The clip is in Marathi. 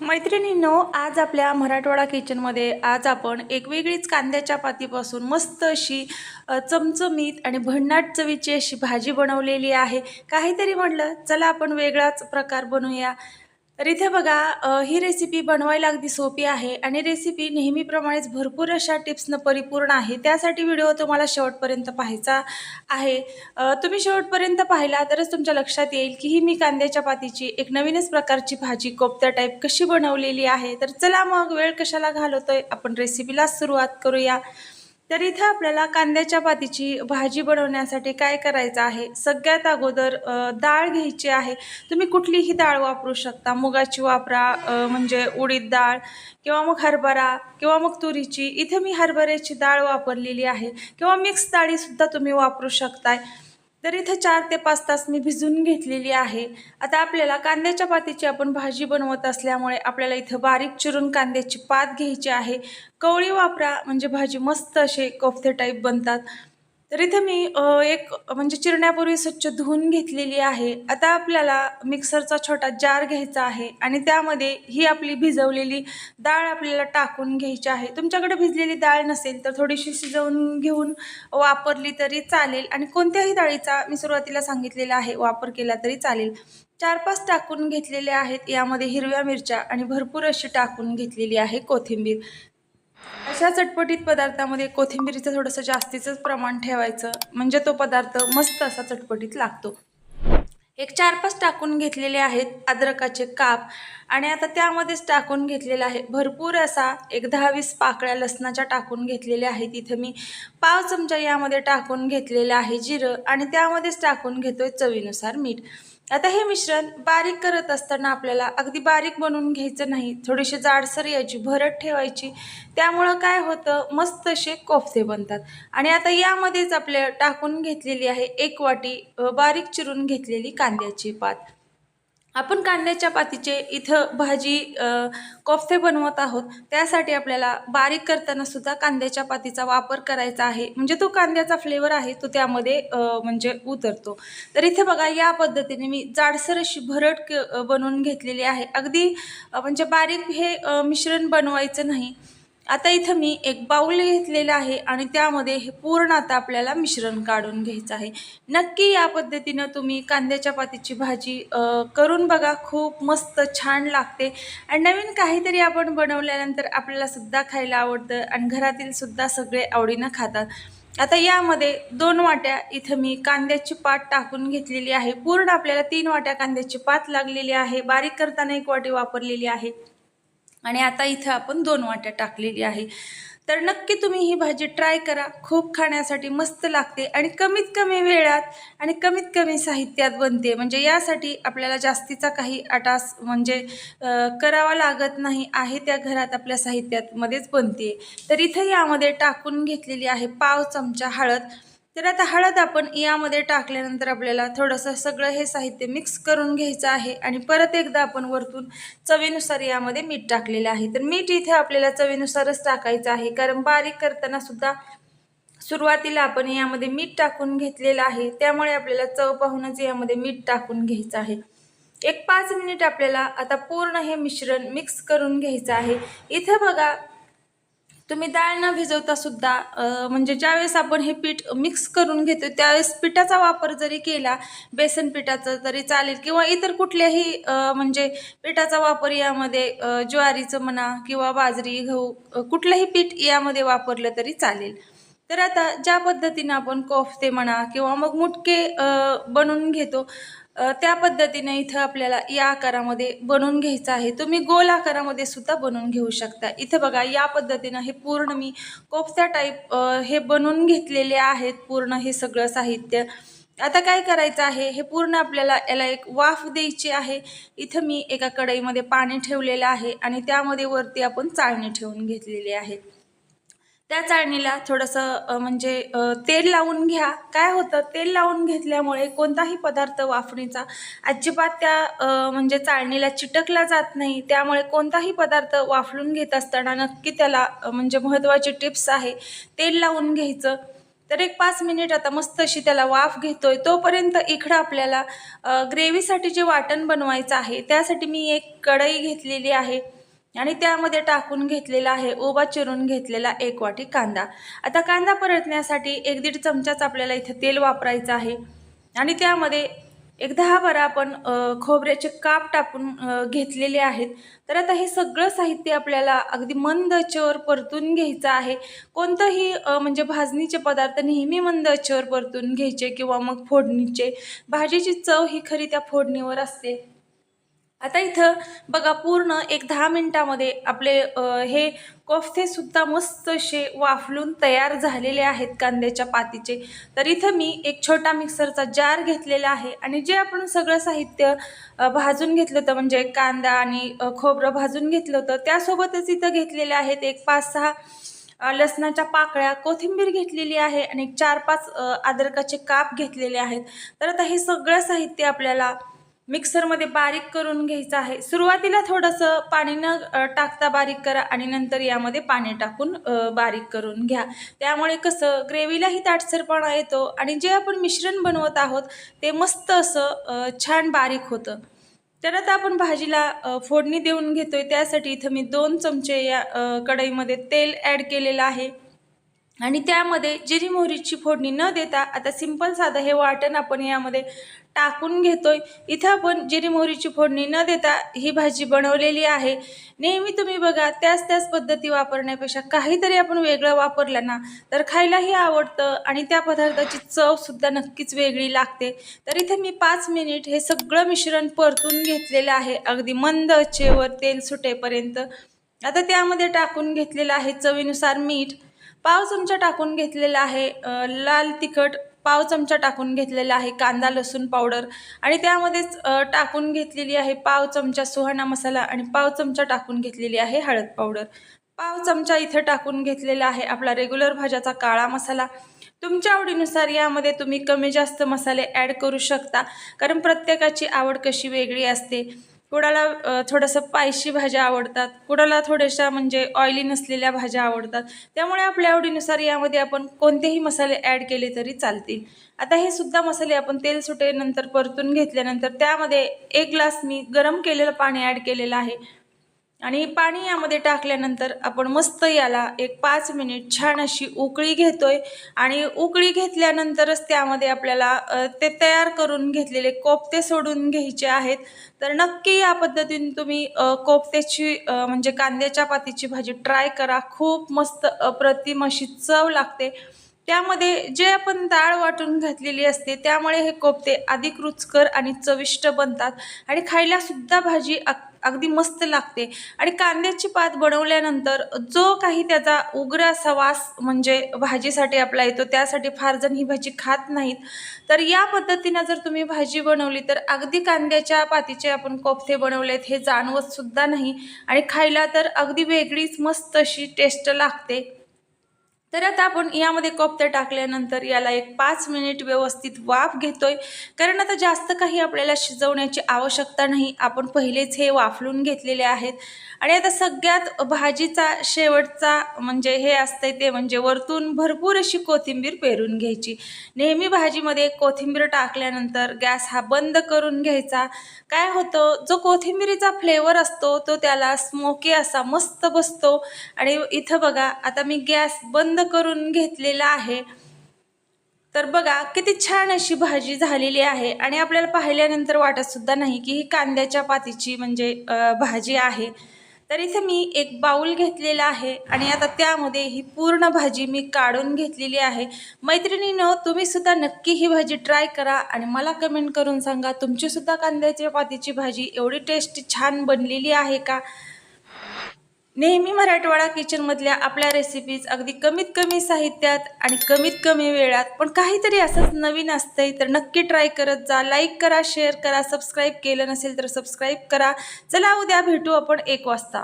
मैत्रिणींनो आज आपल्या मराठवाडा किचनमध्ये आज आपण एक वेगळीच कांद्याच्या पातीपासून मस्त अशी चमचमीत आणि भन्नाट चवीची अशी भाजी बनवलेली आहे. काहीतरी म्हटलं चला आपण वेगळाच प्रकार बनवूया. तर इथे बघा ही रेसिपी बनवायला अगदी सोपी आहे आणि रेसिपी नेहमीप्रमाणेच भरपूर अशा टिप्सनं परिपूर्ण आहे. त्यासाठी व्हिडिओ तुम्हाला शेवटपर्यंत पाहायचा आहे. तुम्ही शेवटपर्यंत पाहिला तरच तुमच्या लक्षात येईल की ही मी कांद्याच्या पातीची एक नवीनच प्रकारची भाजी कोफ्त्या टाईप कशी बनवलेली आहे. तर चला मग वेळ कशाला घालवतोय? आपण रेसिपीला सुरुवात करूया. तर इथे आपल्याला कांद्याच्या पातीची भाजी बनवण्यासाठी काय करायचं आहे? सगळ्यात अगोदर डाळ घ्यायची आहे. तुम्ही कुठलीही डाळ वापरू शकता. मुगाची वापरा म्हणजे उडीद डाळ किंवा मग हरभरा किंवा मग तुरीची. इथे मी हरभऱ्याची डाळ वापरलेली आहे. किंवा मिक्स डाळीसुद्धा तुम्ही वापरू शकताय. तर इथं चार ते पाच तास मी भिजून घेतलेली आहे. आता आपल्याला कांद्याच्या पातीची आपण भाजी बनवत असल्यामुळे आपल्याला इथं बारीक चिरून कांद्याची पात घ्यायची आहे. कवळी वापरा म्हणजे भाजी मस्त असे कोफ्ते टाईप बनतात. तर इथे मी एक म्हणजे चिरण्यापूर्वी स्वच्छ धुवून घेतलेली आहे. आता आपल्याला मिक्सरचा छोटा जार घ्यायचा आहे आणि त्यामध्ये ही आपली भिजवलेली डाळ आपल्याला टाकून घ्यायची आहे. तुमच्याकडे भिजलेली डाळ नसेल तर थोडीशी शिजवून घेऊन वापरली तरी चालेल आणि कोणत्याही डाळीचा मी सुरुवातीला सांगितलेला आहे वापर केला तरी चालेल. चार पाच टाकून घेतलेले आहेत. यामध्ये हिरव्या मिरच्या आणि भरपूर अशी टाकून घेतलेली आहे कोथिंबीर. अशा चटपटीत पदार्थामध्ये कोथिंबीरीचं थोडंसं जास्तीचंच प्रमाण ठेवायचं. म्हणजे तो पदार्थ मस्त असा चटपटीत लागतो. एक चार पाच टाकून घेतलेले आहेत अद्रकाचे काप. आणि आता त्यामध्येच टाकून घेतलेला आहे. भरपूर असा एक दहा वीस पाकळ्या लसणाच्या टाकून घेतलेल्या आहेत. इथं मी पाव चमचा यामध्ये टाकून घेतलेलं आहे जिरं. आणि त्यामध्येच टाकून घेतोय चवीनुसार मीठ. आता हे मिश्रण बारीक करत असताना आपल्याला अगदी बारीक बनवून घ्यायचं नाही. थोडीशी जाडसर यायची भरत ठेवायची. त्यामुळं काय होतं? मस्त असे कोफते बनतात. आणि आता यामध्येच आपल्या टाकून घेतलेली आहे एक वाटी बारीक चिरून घेतलेली कांद्याची पात. आपण कांद्याच्या पातीचे इथं भाजी कोफ्ते बनवत आहोत. त्यासाठी आपल्याला बारीक करताना सुद्धा कांद्याच्या पातीचा वापर करायचा आहे. म्हणजे तो कांद्याचा फ्लेवर आहे तो त्यामध्ये म्हणजे उतरतो. तर इथे बघा या पद्धतीने मी जाडसर अशी भरट क- बनवून घेतलेली आहे. अगदी म्हणजे बारीक हे मिश्रण बनवायचं नाही. आता इथं मी एक बाऊल घेतलेला आहे आणि त्यामध्ये हे पूर्ण आता आपल्याला मिश्रण काढून घ्यायचं आहे. नक्की या पद्धतीनं तुम्ही कांद्याच्या पातीची भाजी करून बघा. खूप मस्त छान लागते. आणि नवीन काहीतरी आपण बनवल्यानंतर आपल्याला सुद्धा खायला आवडतं आणि घरातील सुद्धा सगळे आवडीनं खातात. आता यामध्ये दोन वाट्या इथं मी कांद्याची पात टाकून घेतलेली आहे. पूर्ण आपल्याला तीन वाट्या कांद्याची पात लागलेली आहे. बारीक करताना एक वाटी वापरलेली आहे. आणि आता इथं आपण दोन वाट्या टाकलेली आहे. तर नक्की तुम्ही ही भाजी ट्राय करा. खूप खाण्यासाठी मस्त लागते आणि कमीत कमी वेळात आणि कमीत कमी साहित्यात बनते. म्हणजे यासाठी आपल्याला जास्तीचा काही आटास म्हणजे करावा लागत नाही. आहे त्या घरात आपल्या साहित्यात मध्येच बनते. तर इथं यामध्ये टाकून घेतलेली आहे पाव चमचा हळद. तर आता हळद आपण यामध्ये टाकल्यानंतर आपल्याला थोडंसं सगळं हे साहित्य मिक्स करून घ्यायचं आहे आणि परत एकदा आपण वरतून चवीनुसार यामध्ये मीठ टाकलेलं आहे. तर मीठ इथे आपल्याला चवीनुसारच टाकायचं आहे. कारण बारीक करताना सुद्धा सुरुवातीला आपण यामध्ये मीठ टाकून घेतलेलं आहे. त्यामुळे आपल्याला चव पाहूनच यामध्ये मीठ टाकून घ्यायचं आहे. एक पाच मिनिट आपल्याला आता पूर्ण हे मिश्रण मिक्स करून घ्यायचं आहे. इथं बघा तुम्ही डाळ न भिजवता सुद्धा म्हणजे ज्यावेळेस आपण हे पीठ मिक्स करून घेतो त्यावेळेस पिठाचा वापर जरी केला बेसन पिठाचा तरी चालेल किंवा इतर कुठल्याही म्हणजे पिठाचा वापर यामध्ये ज्वारीचं म्हणा किंवा बाजरी गहू कुठलंही पीठ यामध्ये वापरलं तरी चालेल. तर आता ज्या पद्धतीनं आपण कोफते म्हणा किंवा मग मुटके बनवून घेतो त्या पद्धतीने इथं आपल्याला या आकारामध्ये बनवून घ्यायचं आहे. तुम्ही गोल आकारामध्ये सुद्धा बनवून घेऊ शकता. इथं बघा या पद्धतीनं हे पूर्ण मी कोफ्त्या टाईप हे बनवून घेतलेले आहेत पूर्ण हे सगळं साहित्य. आता काय करायचं आहे? हे पूर्ण आपल्याला याला एक वाफ द्यायची आहे. इथं मी एका कढईमध्ये पाणी ठेवलेलं आहे आणि त्यामध्ये वरती आपण चाळणी ठेवून घेतलेली आहे. त्या चाळणीला थोडंसं म्हणजे तेल लावून घ्या. काय होतं तेल लावून घेतल्यामुळे कोणताही पदार्थ वाफणीचा अजिबात त्या म्हणजे चाळणीला चिटकला जात नाही. त्यामुळे कोणताही पदार्थ वाफळून घेत असताना नक्की त्याला म्हणजे महत्त्वाची टिप्स आहे तेल लावून घ्यायचं. तर एक पाच मिनिट आता मस्त अशी त्याला वाफ घेतोय. तोपर्यंत इकडं आपल्याला ग्रेव्हीसाठी जे वाटण बनवायचं आहे त्यासाठी मी एक कढई घेतलेली आहे. आणि त्यामध्ये टाकून घेतलेला आहे ओबा चिरून घेतलेला एक वाटी कांदा. आता कांदा परतण्यासाठी एक दीड चमचाच आपल्याला इथं तेल वापरायचं आहे. आणि त्यामध्ये एक दहा बारा आपण खोबऱ्याचे काप टाकून घेतलेले आहेत. तर आता हे सगळं साहित्य आपल्याला अगदी मंद आचेवर परतून घ्यायचं आहे. कोणतंही म्हणजे भाजणीचे पदार्थ नेहमी मंद आचेवर परतून घ्यायचे किंवा मग फोडणीचे. भाजीची चव ही खरी त्या फोडणीवर असते. आता इथं बघा पूर्ण एक दहा मिनटामध्ये आपले हे कोफ्तेसुद्धा मस्त असे वाफलून तयार झालेले आहेत कांद्याच्या पातीचे. तर इथं मी एक छोटा मिक्सरचा जार घेतलेला आहे आणि जे आपण सगळं साहित्य भाजून घेतलं होतं म्हणजे कांदा आणि खोबरं भाजून घेतलं होतं त्यासोबतच इथं घेतलेले आहेत एक पाच सहा लसणाच्या पाकळ्या कोथिंबीर घेतलेली आहे आणि एक चार पाच अद्रकाचे काप घेतलेले आहेत. तर आता हे सगळं साहित्य आपल्याला मिक्सरमध्ये बारीक करून घ्यायचं आहे. सुरुवातीला थोडंसं पाणी न टाकता बारीक करा आणि नंतर यामध्ये पाणी टाकून बारीक करून घ्या. त्यामुळे कसं ग्रेव्हीलाही ताटसरपणा येतो आणि जे आपण मिश्रण बनवत आहोत ते मस्त असं छान बारीक होतं. तर आता आपण भाजीला फोडणी देऊन घेतोय. त्यासाठी इथं मी दोन चमचे या कढईमध्ये तेल ॲड केलेलं आहे. आणि त्यामध्ये जिरी मोहरीची फोडणी न देता आता सिंपल साधं हे वाटण आपण यामध्ये टाकून घेतोय. इथं आपण जिरी मोहरीची फोडणी न देता ही भाजी बनवलेली आहे. नेहमी तुम्ही बघा त्याच त्याच पद्धती वापरण्यापेक्षा काहीतरी आपण वेगळं वापरलं ना तर खायलाही आवडतं आणि त्या पदार्थाची चवसुद्धा नक्कीच वेगळी लागते. तर इथे मी पाच मिनिट हे सगळं मिश्रण परतून घेतलेलं आहे अगदी मंद चेवर तेल सुटेपर्यंत. आता त्यामध्ये टाकून घेतलेलं आहे चवीनुसार मीठ. पाव चमचा टाकून घेतलेला आहे लाल तिखट पाव चमचा टाकून घेतलेला आहे कांदा लसूण पावडर आणि त्यामध्येच टाकून घेतलेली आहे पाव चमचा सुहाणा मसाला आणि पाव चमचा टाकून घेतलेली आहे हळद पावडर. पाव चमचा इथं टाकून घेतलेला आहे आपला रेग्युलर भाज्याचा काळा मसाला. तुमच्या आवडीनुसार यामध्ये तुम्ही कमी जास्त मसाले ॲड करू शकता कारण प्रत्येकाची आवड कशी वेगळी असते. कुणाला थोडंसं पायशी भाज्या आवडतात. कुणाला थोड्याशा म्हणजे ऑइली नसलेल्या भाज्या आवडतात. त्यामुळे आपल्या आवडीनुसार यामध्ये आपण कोणतेही मसाले ॲड केले तरी चालतील. आता हे सुद्धा मसाले आपण तेल सुटेनंतर परतून घेतल्यानंतर त्यामध्ये एक ग्लास मी गरम केलेलं पाणी ॲड केलेलं आहे. आणि पाणी यामध्ये टाकल्यानंतर आपण मस्त याला एक पाच मिनिट छान अशी उकळी घेतोय. आणि उकळी घेतल्यानंतरच त्यामध्ये आपल्याला ते तयार करून घेतलेले कोफ्ते सोडून घ्यायचे आहेत. तर नक्की या पद्धतीने तुम्ही कोफत्याची कोफ्त्याची म्हणजे कांद्याच्या पातीची भाजी ट्राय करा. खूप मस्त अप्रतिम अशी चव लागते. त्यामध्ये जे आपण डाळ वाटून घातलेली असते त्यामुळे हे कोफ्ते अधिक रुचकर आणि चविष्ट बनतात. आणि खायला सुद्धा भाजी अग अगदी मस्त लागते. आणि कांद्याची पात बनवल्यानंतर जो काही त्याचा उग्र असा वास म्हणजे भाजीसाठी आपला येतो त्यासाठी फार जण ही भाजी खात नाहीत. तर या पद्धतीनं जर तुम्ही भाजी बनवली तर अगदी कांद्याच्या पातीचे आपण कोफ्ते बनवलेत हे जाणवतसुद्धा नाही. आणि खायला तर अगदी वेगळीच मस्त अशी टेस्ट लागते. तर आता आपण यामध्ये कोफ्ते टाकल्यानंतर याला एक पाच मिनिट व्यवस्थित वाफ घेतोय. कारण आता जास्त काही आपल्याला शिजवण्याची आवश्यकता नाही. आपण पहिलेच हे वाफलून घेतलेले आहेत. आणि आता सगळ्यात भाजीचा शेवटचा म्हणजे हे असतंय ते म्हणजे वरतून भरपूर अशी कोथिंबीर पेरून घ्यायची. नेहमी भाजीमध्ये कोथिंबीर टाकल्यानंतर गॅस हा बंद करून घ्यायचा. काय होतं? जो कोथिंबीरीचा फ्लेवर असतो तो त्याला स्मोकी असा मस्त बसतो. आणि इथं बघा आता मी गॅस बंद करून घेतलेलं आहे. तर बघा किती छान अशी भाजी झालेली आहे आणि आपल्याला पाहिल्यानंतर वाटतसुद्धा नाही की ही कांद्याच्या पातीची म्हणजे भाजी आहे. तर इथे मी एक बाऊल घेतलेला आहे आणि आता त्यामध्ये ही पूर्ण भाजी मी काढून घेतलेली आहे. मैत्रिणीनं तुम्हीसुद्धा नक्की ही भाजी ट्राय करा आणि मला कमेंट करून सांगा तुमचीसुद्धा कांद्याच्या पातीची भाजी एवढी टेस्टी छान बनलेली आहे का? नेहमी मराठवाडा किचनमधल्या आपल्या रेसिपीज अगदी कमीत कमी साहित्यात आणि कमीत कमी वेळात. पण काहीतरी असंच नवीन असतंय तर नक्की ट्राय करत जा. लाईक करा शेअर करा सबस्क्राईब केलं नसेल तर सबस्क्राईब करा. चला उद्या भेटू आपण एक वाजता.